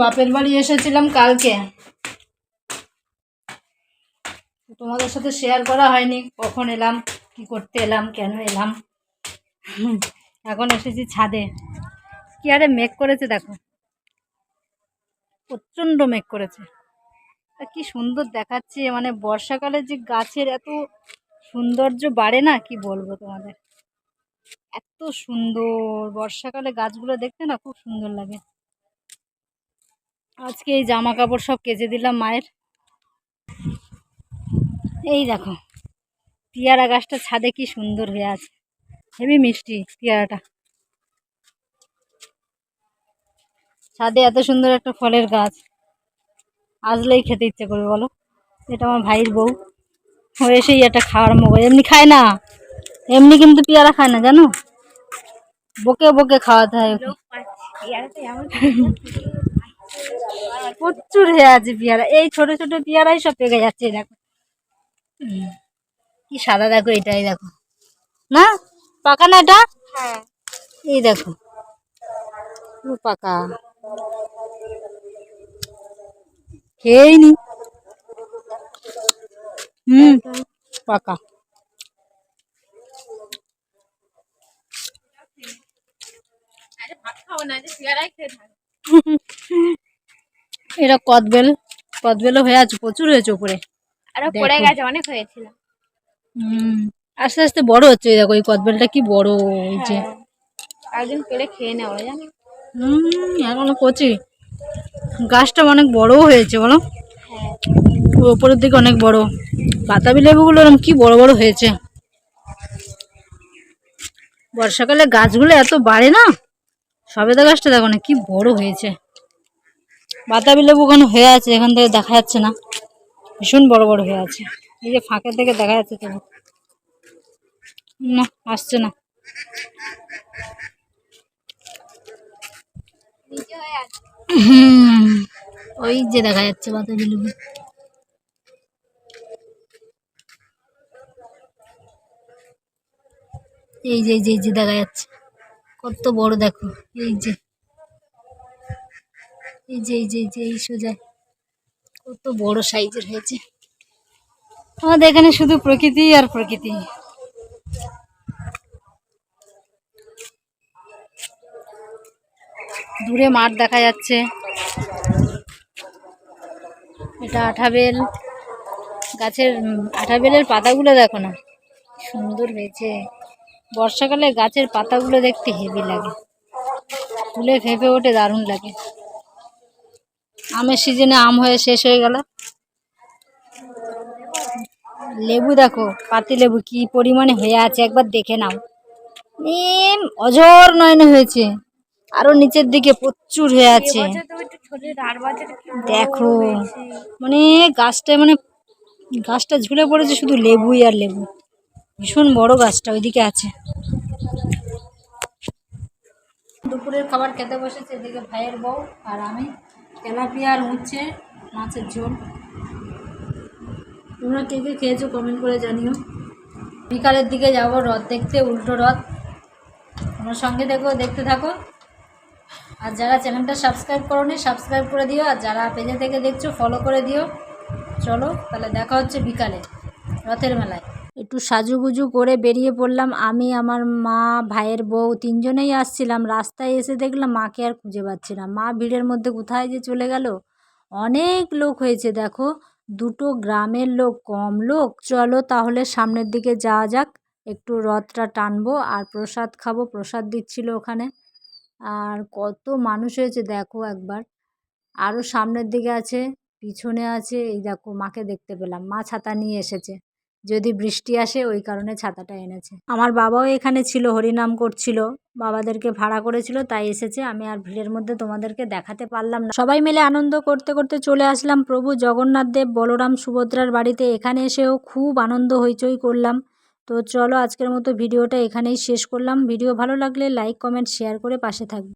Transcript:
বাপের বাড়ি এসেছিলাম কালকে। তোমাদের সাথে শেয়ার করা হয়নি, কখন এলাম, কি করতে এলাম, কেন এলাম। এখন এসেছি ছাদে। কি আরে মেঘ করেছে দেখো। প্রচণ্ড মেঘ করেছে। কি সুন্দর দেখাচ্ছে মানে বর্ষাকালে যে গাছের এত সৌন্দর্য বাড়ে না, কি বলব তোমাদের। এত সুন্দর, বর্ষাকালে গাছগুলো দেখতে না খুব সুন্দর লাগে। আজকে এই জামা কাপড় সব কেচে দিলাম মায়ের। এই দেখো, পেয়ারা গাছটা ছাদে কি সুন্দর হয়ে আছে। হেবি মিষ্টি পেয়ারাটা। ছাদে এত সুন্দর একটা ফলের গাছ। আসলেই খেতে ইচ্ছে করবে বলো। এটা আমার ভাইয়ের বউ। এসেই একটা খাওয়ার করে। এমনি খায় না। এমনি কিন্তু পেয়ারা খায় না, জানো? বকে বকে খাওয়াতে হয়। ওকে প্রচুর হয়ে আছে পেয়ারা। এই ছোট ছোট পেয়ারাই সব পেকে যাচ্ছে দেখো। কি সাদা দেখো এটাই দেখো। না? পাকা না এটা? হ্যাঁ। এই দেখো। পাকা। খেয়েই নি। হুম পাকা। ভাত না যে খেয়ে এটা কদবেল কদবেলও হয়ে আছে প্রচুর হয়েছে উপরে আরও পড়ে গেছে অনেক হয়েছিল। হুম আস্তে আস্তে বড় হচ্ছে দেখো এই কদবেলটা কি বড় এই যে। হ্যাঁ। একদিন পেরে খেয়ে নেওয়া জানো? হুম এখনও কচি। গাছটা অনেক বড়ও হয়েছে বলো? হ্যাঁ। উপরের দিকে অনেক বড়। বাতাবি লেবুগুলো এরকম কি বড় বড় হয়েছে। বর্ষাকালে গাছগুলো এত বাড়ে না? সবেদা গাছটা দেখো না কি বড় হয়েছে। বাতাবি লেবু ওখানে হয়ে আছে, এখান থেকে দেখা যাচ্ছে না। ভীষণ বড় বড় হয়ে আছে। এই যে ফাঁকের থেকে দেখা যাচ্ছে তো। না, আসছে না। ওই যে দেখা যাচ্ছে বাতাবি লেবু। এই যে এই যে দেখা যাচ্ছে। কত বড় দেখো, এই যে। এই যে এই যে যে, এই সোজা। কত বড় সাইজের হয়েছে। আমাদের এখানে শুধু প্রকৃতি আর প্রকৃতি। দূরে মাঠ দেখা যাচ্ছে। এটা আঠাবেল। গাছের আঠাবেলের পাতাগুলো দেখো না। সুন্দর হয়েছে। বর্ষাকালে গাছের পাতাগুলো দেখতে হেভি লাগে। ফুলে ফেঁপে ওঠে, দারুণ লাগে। আমের সিজনে আম হয়ে শেষ হয়ে গেল। লেবু দেখো পাতি লেবু কি পরিমাণে হয়ে আছে একবার দেখে নাও। এম অজর নয়নে হয়েছে আরও নিচের দিকে প্রচুর হয়ে আছে। দেখো মানে গাছটা মানে গাছটা ঝুলে পড়েছে শুধু লেবুই আর লেবু। ভীষণ বড় গাছটা ওইদিকে আছে। দুপুরের খাবার খেতে বসেছে এদিকে ভাইয়ের বউ আর আমি। তেলাপিয়া আর উচ্ছে মাছের ঝোল। তোমরা কে কে খেয়েছো কমেন্ট করে জানিও। বিকালের দিকে যাব রথ দেখতে, উল্টো রথ। তোমার সঙ্গে দেখো, দেখতে থাকো। আর যারা চ্যানেলটা সাবস্ক্রাইব করোনি সাবস্ক্রাইব করে দিও। আর যারা পেজে থেকে দেখছ ফলো করে দিও। চলো, তাহলে দেখা হচ্ছে বিকালে, রথের মেলায়। একটু সাজুগুজু করে বেরিয়ে পড়লাম। আমি, আমার মা, ভাইয়ের বউ তিনজনেই আসছিলাম। রাস্তায় এসে দেখলাম মাকে আর খুঁজে পাচ্ছি না। মা ভিড়ের মধ্যে কোথায় যে চলে গেল? অনেক লোক হয়েছে, দেখো। দুটো গ্রামের লোক, কম লোক। চলো তাহলে সামনের দিকে যাওয়া যাক। একটু রথটা টানবো আর প্রসাদ খাব। প্রসাদ দিচ্ছিল ওখানে। আর কত মানুষ হয়েছে, দেখো একবার। আরও সামনের দিকে আছে, পিছনে আছে, এই দেখো, মাকে দেখতে পেলাম। মা ছাতা নিয়ে এসেছে। যদি বৃষ্টি আসে, ওই কারণে ছাতাটা এনেছে। আমার বাবাও এখানে ছিল, হরিনাম করছিল। বাবাদেরকে ভাড়া করেছিল, তাই এসেছে। আমি আর ভিড়ের মধ্যে তোমাদেরকে দেখাতে পারলাম না। সবাই মিলে আনন্দ করতে করতে চলে আসলাম প্রভু জগন্নাথ দেব বলরাম সুভদ্রার বাড়িতে। এখানে এসেও খুব আনন্দ হইচই করলাম। তো চলো, আজকের মতো ভিডিওটা এখানেই শেষ করলাম। ভিডিও ভালো লাগলে লাইক, কমেন্ট, শেয়ার করে পাশে থাকবে।